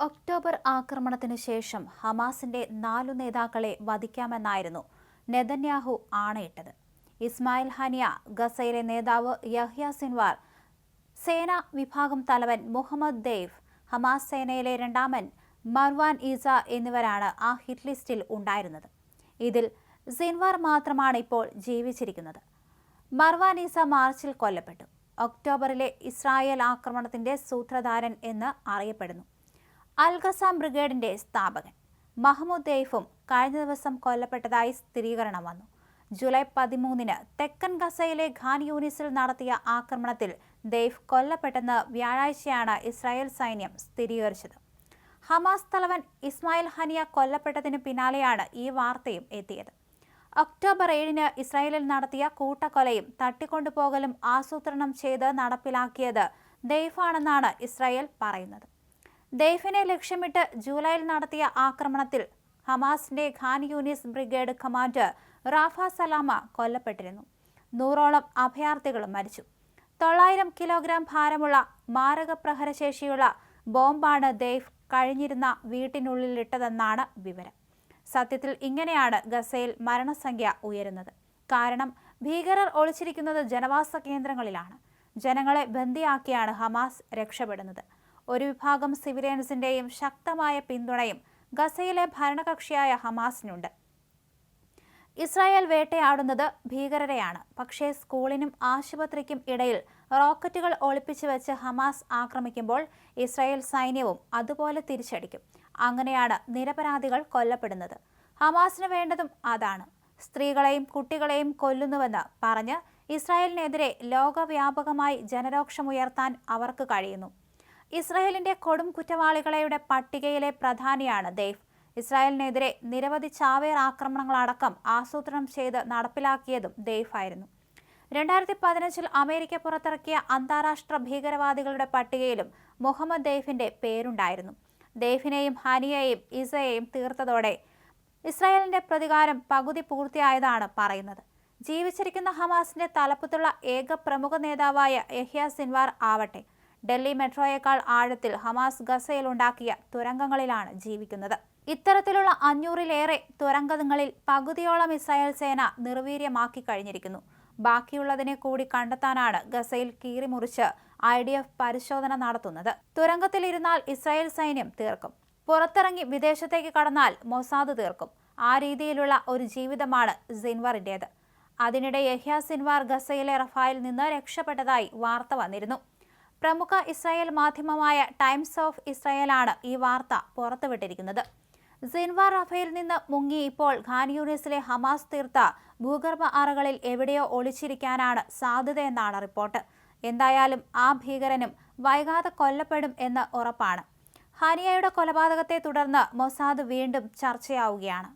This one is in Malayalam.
ഒക്ടോബർ ആക്രമണത്തിനു ശേഷം ഹമാസിന്റെ നാലു നേതാക്കളെ വധിക്കാമെന്നായിരുന്നു നെതന്യാഹു ആണയിട്ടത്. ഇസ്മായിൽ ഹനിയ ഗസയിലെ നേതാവ് യഹ്യ സിൻവാർ സേനാ വിഭാഗം തലവൻ മുഹമ്മദ് ദേവ് ഹമാസ് സേനയിലെ രണ്ടാമൻ മർവാൻ ഈസ എന്നിവരാണ് ആ ഹിറ്റ് ലിസ്റ്റിൽ ഉണ്ടായിരുന്നത്. ഇതിൽ സിൻവാർ മാത്രമാണ് ഇപ്പോൾ ജീവിച്ചിരിക്കുന്നത്. മർവാൻ ഈസ മാർച്ചിൽ കൊല്ലപ്പെട്ടു. ഒക്ടോബറിലെ ഇസ്രായേൽ ആക്രമണത്തിന്റെ സൂത്രധാരൻ എന്ന് അറിയപ്പെടുന്നു. അൽ ഖസാം ബ്രിഗേഡിന്റെ സ്ഥാപകൻ മഹ്മൂദ് ദെയ്ഫും കഴിഞ്ഞ ദിവസം കൊല്ലപ്പെട്ടതായി സ്ഥിരീകരണം വന്നു. ജൂലൈ പതിമൂന്നിന് തെക്കൻ ഗസയിലെ ഖാൻ യൂണിസിൽ നടത്തിയ ആക്രമണത്തിൽ ദെയ്ഫ് കൊല്ലപ്പെട്ടെന്ന് വ്യാഴാഴ്ചയാണ് ഇസ്രായേൽ സൈന്യം സ്ഥിരീകരിച്ചത്. ഹമാസ് തലവൻ ഇസ്മായിൽ ഹനിയ കൊല്ലപ്പെട്ടതിന് പിന്നാലെയാണ് ഈ വാർത്തയും എത്തിയത്. ഒക്ടോബർ ഏഴിന് ഇസ്രായേലിൽ നടത്തിയ കൂട്ടക്കൊലയും തട്ടിക്കൊണ്ടുപോകലും ആസൂത്രണം ചെയ്ത് നടപ്പിലാക്കിയത് ദെയ്ഫാണെന്നാണ് ഇസ്രായേൽ പറയുന്നത്. ദെയ്ഫിനെ ലക്ഷ്യമിട്ട് ജൂലൈയിൽ നടത്തിയ ആക്രമണത്തിൽ ഹമാസിന്റെ Khan Younis brigade commander Rafa Salama കൊല്ലപ്പെട്ടിരുന്നു. നൂറോളം അഭയാർത്ഥികളും മരിച്ചു. തൊള്ളായിരം കിലോഗ്രാം ഭാരമുള്ള മാരക പ്രഹരശേഷിയുള്ള ബോംബാണ് ദെയ്ഫ് കഴിഞ്ഞിരുന്ന വീട്ടിനുള്ളിലിട്ടതെന്നാണ് വിവരം. സത്യത്തിൽ ഇങ്ങനെയാണ് ഗസയിൽ മരണസംഖ്യ ഉയരുന്നത്. കാരണം ഭീകരർ ഒളിച്ചിരിക്കുന്നത് ജനവാസ കേന്ദ്രങ്ങളിലാണ്. ജനങ്ങളെ ബന്ദിയാക്കിയാണ് ഹമാസ് രക്ഷപ്പെടുന്നത്. ഒരു വിഭാഗം സിവിലിയൻസിന്റെയും ശക്തമായ പിന്തുണയും ഗസയിലെ ഭരണകക്ഷിയായ ഹമാസിനുണ്ട്. ഇസ്രായേൽ വേട്ടയാടുന്നത് ഭീകരരെയാണ്. പക്ഷേ സ്കൂളിനും ആശുപത്രിക്കും ഇടയിൽ റോക്കറ്റുകൾ ഒളിപ്പിച്ചു വെച്ച് ഹമാസ് ആക്രമിക്കുമ്പോൾ ഇസ്രായേൽ സൈന്യവും അതുപോലെ തിരിച്ചടിക്കും. അങ്ങനെയാണ് നിരപരാധികൾ കൊല്ലപ്പെടുന്നത്. ഹമാസിന് വേണ്ടതും അതാണ്. സ്ത്രീകളെയും കുട്ടികളെയും കൊല്ലുന്നുവെന്ന് പറഞ്ഞ് ഇസ്രായേലിനെതിരെ ലോകവ്യാപകമായി ജനരോക്ഷമുയർത്താൻ അവർക്ക് കഴിയുന്നു. ഇസ്രായേലിന്റെ കൊടും കുറ്റവാളികളുടെ പട്ടികയിലെ പ്രധാനിയാണ് ദേവ് ഇസ്രായേലിനെതിരെ നിരവധി ചാവേർ ആക്രമണങ്ങളടക്കം ആസൂത്രണം ചെയ്ത് നടപ്പിലാക്കിയതും ദേഫ് ആയിരുന്നു. രണ്ടായിരത്തി പതിനഞ്ചിൽ അമേരിക്ക പുറത്തിറക്കിയ അന്താരാഷ്ട്ര ഭീകരവാദികളുടെ പട്ടികയിലും മുഹമ്മദ് ദേഫിന്റെ പേരുണ്ടായിരുന്നു. ദേഫിനെയും ഹനിയെയും ഇസയെയും തീർത്തതോടെ ഇസ്രായേലിന്റെ പ്രതികാരം പകുതി പൂർത്തിയായതാണ് പറയുന്നത്. ജീവിച്ചിരിക്കുന്ന ഹമാസിന്റെ തലപ്പത്തുള്ള ഏക പ്രമുഖ നേതാവായ യഹ്യ സിൻവാർ ആവട്ടെ ഡൽഹി മെട്രോയേക്കാൾ ആഴത്തിൽ ഹമാസ് ഗസയിൽ ഉണ്ടാക്കിയ തുരങ്കങ്ങളിലാണ് ജീവിക്കുന്നത്. ഇത്തരത്തിലുള്ള അഞ്ഞൂറിലേറെ തുരങ്കങ്ങളിൽ പകുതിയോളം ഇസ്രായേൽ സേന നിർവീര്യമാക്കി കഴിഞ്ഞിരിക്കുന്നു. ബാക്കിയുള്ളതിനെ കൂടി കണ്ടെത്താനാണ് ഗസയിൽ കീറിമുറിച്ച് ഐ ഡി എഫ് പരിശോധന നടത്തുന്നത്. തുരങ്കത്തിലിരുന്നാൽ ഇസ്രായേൽ സൈന്യം തീർക്കും. പുറത്തിറങ്ങി വിദേശത്തേക്ക് കടന്നാൽ മൊസാദ് തീർക്കും. ആ രീതിയിലുള്ള ഒരു ജീവിതമാണ് സിൻവറിന്റേത്. അതിനിടെ യഹ്യ സിൻവാർ ഗസയിലെ റഫായിൽ നിന്ന് രക്ഷപ്പെട്ടതായി വാർത്ത വന്നിരുന്നു. പ്രമുഖ ഇസ്രായേൽ മാധ്യമമായ ടൈംസ് ഓഫ് ഇസ്രായേലാണ് ഈ വാർത്ത പുറത്തുവിട്ടിരിക്കുന്നത്. സിൻവാർ റഫയിൽ നിന്ന് മുങ്ങി ഇപ്പോൾ ഖാൻ യൂണിസിലെ ഹമാസ് തീർത്ത ഭൂഗർഭ അറകളിൽ എവിടെയോ ഒളിച്ചിരിക്കാനാണ് സാധ്യതയെന്നാണ് റിപ്പോർട്ട്. എന്തായാലും ആ ഭീകരനും വൈകാതെ കൊല്ലപ്പെടും എന്ന് ഉറപ്പാണ്. ഹനിയയുടെ കൊലപാതകത്തെ തുടർന്ന് മൊസാദ് വീണ്ടും ചർച്ചയാവുകയാണ്.